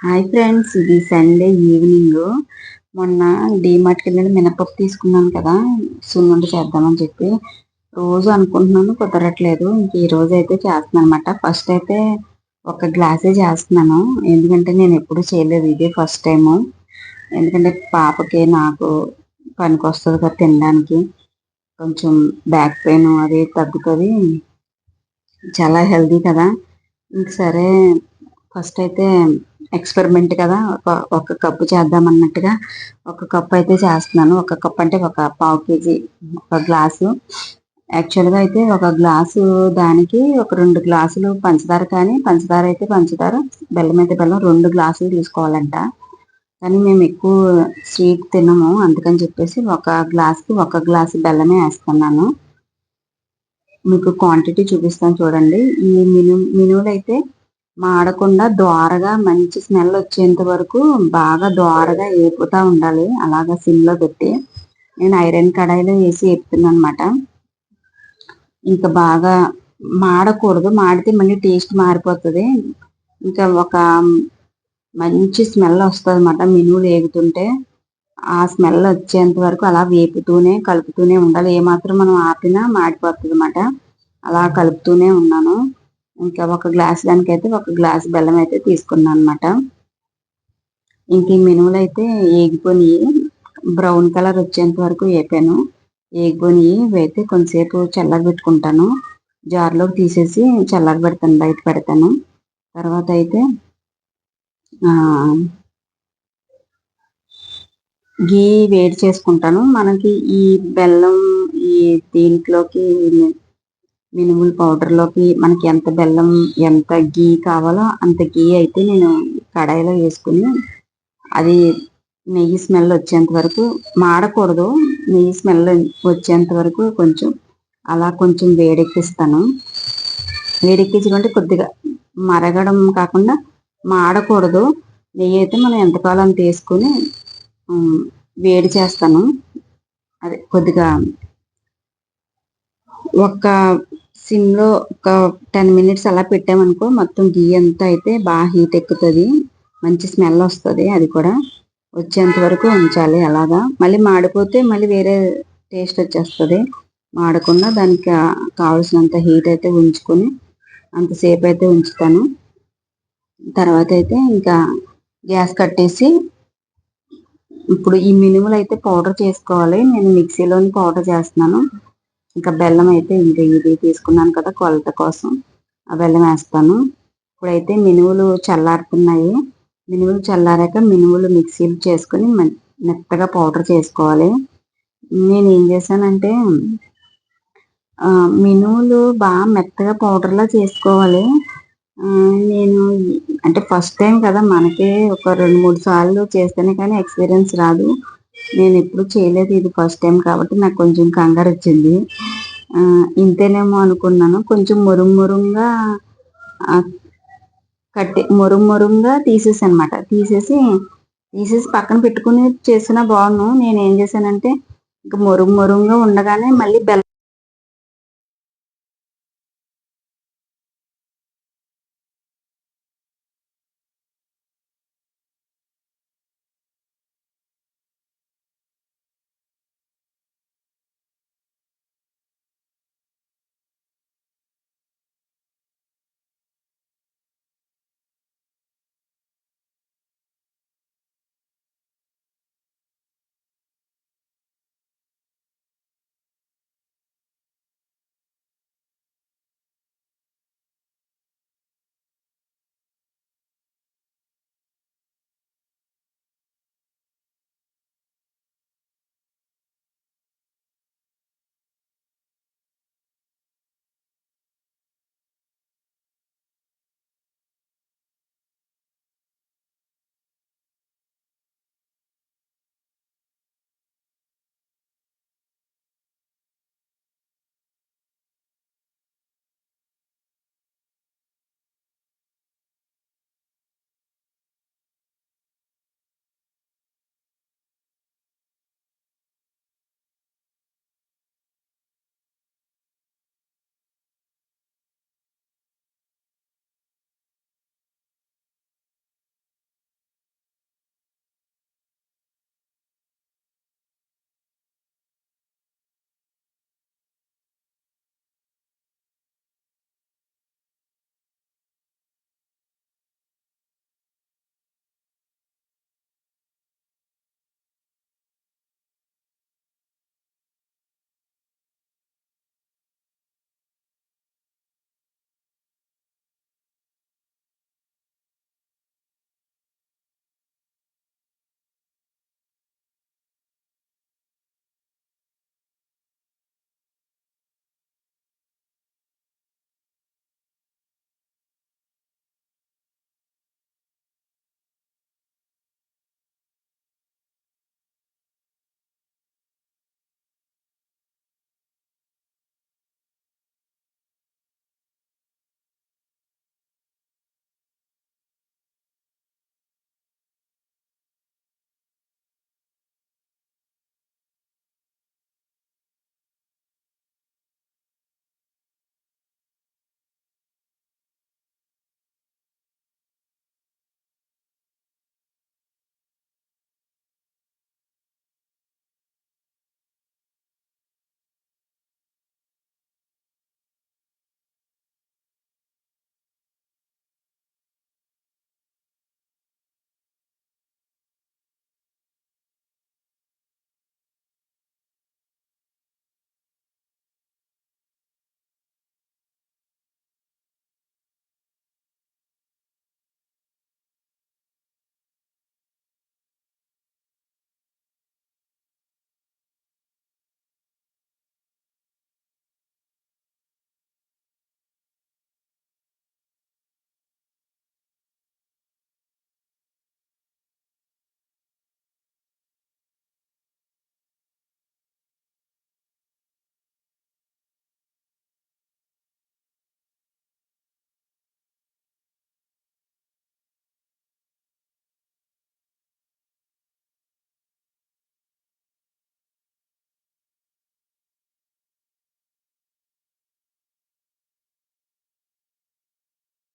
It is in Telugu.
హాయ్ ఫ్రెండ్స్ ఇది సండే ఈవినింగ్ మొన్న డీమార్ట్కి వెళ్ళి మినపప్పు తీసుకున్నాను కదా సున్నుండి చేద్దామని చెప్పి. రోజు అనుకుంటున్నాను కుదరట్లేదు. ఇంక ఈ రోజు అయితే చేస్తున్నాను అనమాట ఫస్ట్ అయితే ఒక గ్లాసే చేస్తున్నాను. ఎందుకంటే నేను ఎప్పుడు చేయలేదు ఇదే ఫస్ట్ టైము ఎందుకంటే పాపకి నాకు పనికి వస్తుంది కదా తినడానికి. కొంచెం బ్యాక్ పెయిన్ అది తగ్గుతుంది. చాలా హెల్దీ కదా. ఇంక సరే ఫస్ట్ అయితే ఎక్స్పెరిమెంట్ కదా. ఒక ఒక కప్పు చేద్దాం అన్నట్టుగా ఒక కప్పు అయితే చేస్తున్నాను. ఒక కప్ అంటే ఒక పావు కేజీ ఒక గ్లాసు. యాక్చువల్గా అయితే ఒక గ్లాసు దానికి ఒక రెండు గ్లాసులు పంచదార కానీ పంచదార అయితే పంచదార బెల్లం అయితే బెల్లం రెండు గ్లాసులు తీసుకోవాలంట. కానీ మేము ఎక్కువ స్వీట్ తినము. అందుకని చెప్పేసి ఒక గ్లాస్కి ఒక గ్లాసు బెల్లమే వేస్తున్నాను. మీకు క్వాంటిటీ చూపిస్తాను చూడండి. ఈ మిను మినువులు అయితే మాడకుండా దోరగా మంచి స్మెల్ వచ్చేంత వరకు బాగా దోరగా వేపుతా ఉండాలి. అలాగా సిమ్లో పెట్టి. నేను ఐరన్ కడాయిలో వేసి వేపుతున్నాను అనమాట ఇంకా బాగా మాడకూడదు. మాడితే మళ్ళీ టేస్ట్ మారిపోతుంది. ఇంకా ఒక మంచి స్మెల్ వస్తుంది అనమాట మినువులు వేగుతుంటే ఆ స్మెల్ వచ్చేంత వరకు అలా వేపుతూనే కలుపుతూనే ఉండాలి. ఏమాత్రం మనం ఆపినా మాడిపోతుంది అనమాట అలా కలుపుతూనే ఉన్నాను. ఇంకా ఒక గ్లాస్ దానికి అయితే ఒక గ్లాస్ బెల్లం అయితే తీసుకున్నాను అనమాట ఇంక ఈ మినుములు అయితే ఏగిపోయి బ్రౌన్ కలర్ వచ్చేంత వరకు వేపాను. ఏగిపోయి అయితే కొంతసేపు చల్లర పెట్టుకుంటాను. జార్లోకి తీసేసి చల్లర పెడతాను బయట పెడతాను. తర్వాత అయితే గీ వేడి చేసుకుంటాను. మనకి ఈ బెల్లం ఈ దీంట్లోకి మినుములు పౌడర్లోకి మనకి ఎంత బెల్లం ఎంత గీ కావాలో అంత గీ అయితే నేను కడాయిలో వేసుకుని అది నెయ్యి స్మెల్ వచ్చేంత వరకు మాడకూడదు. నెయ్యి స్మెల్ వచ్చేంత వరకు కొంచెం అలా కొంచెం వేడెక్కిస్తాను. వేడెక్కించుకుంటే కొద్దిగా మరగడం కాకుండా మాడకూడదు. నెయ్యి అయితే మనం ఎంతకాలం తీసుకుని వేడి చేస్తాను. అదే కొద్దిగా ఒక సిమ్లో ఒక టెన్ మినిట్స్ అలా పెట్టామనుకో మొత్తం గీ అంతా అయితే బాగా హీట్ ఎక్కుతుంది. మంచి స్మెల్ వస్తుంది అది కూడా. వచ్చేంత వరకు ఉంచాలి అలాగా. మళ్ళీ మాడిపోతే మళ్ళీ వేరే టేస్ట్ వచ్చేస్తుంది. మాడకుండా దానికి కావాల్సినంత హీట్ అయితే ఉంచుకొని అంతసేపు అయితే ఉంచుతాను. తర్వాత అయితే ఇంకా గ్యాస్ కట్టేసి ఇప్పుడు ఈ మినుములు అయితే పౌడర్ చేసుకోవాలి. నేను మిక్సీలోని పౌడర్ చేస్తున్నాను. ఇంకా బెల్లం అయితే ఇంకా ఇది తీసుకున్నాను కదా కొలత కోసం. ఆ బెల్లం వేస్తాను. ఇప్పుడైతే మినువులు చల్లారుతున్నాయి. మినువులు చల్లారాక మినువులు మిక్సీలు చేసుకుని మెత్తగా పౌడర్ చేసుకోవాలి. నేను ఏం చేశానంటే మినువులు బాగా మెత్తగా పౌడర్లా చేసుకోవాలి. నేను అంటే ఫస్ట్ టైం కదా మనకే ఒక రెండు మూడు సార్లు చేస్తేనే కానీ ఎక్స్పీరియన్స్ రాదు. నేను ఎప్పుడు చేయలేదు. ఇది ఫస్ట్ టైం కాబట్టి నాకు కొంచెం కంగారు వచ్చింది ఇంతేనేమో అనుకున్నాను. కొంచెం మురుము మురుంగా కట్టి మురుము తీసేసి అనమాట తీసేసి తీసేసి పక్కన పెట్టుకుని చేసినా బాగున్నాను నేను ఏం చేశానంటే ఇంకా మురుము మురుంగా ఉండగానే మళ్ళీ బెల్లం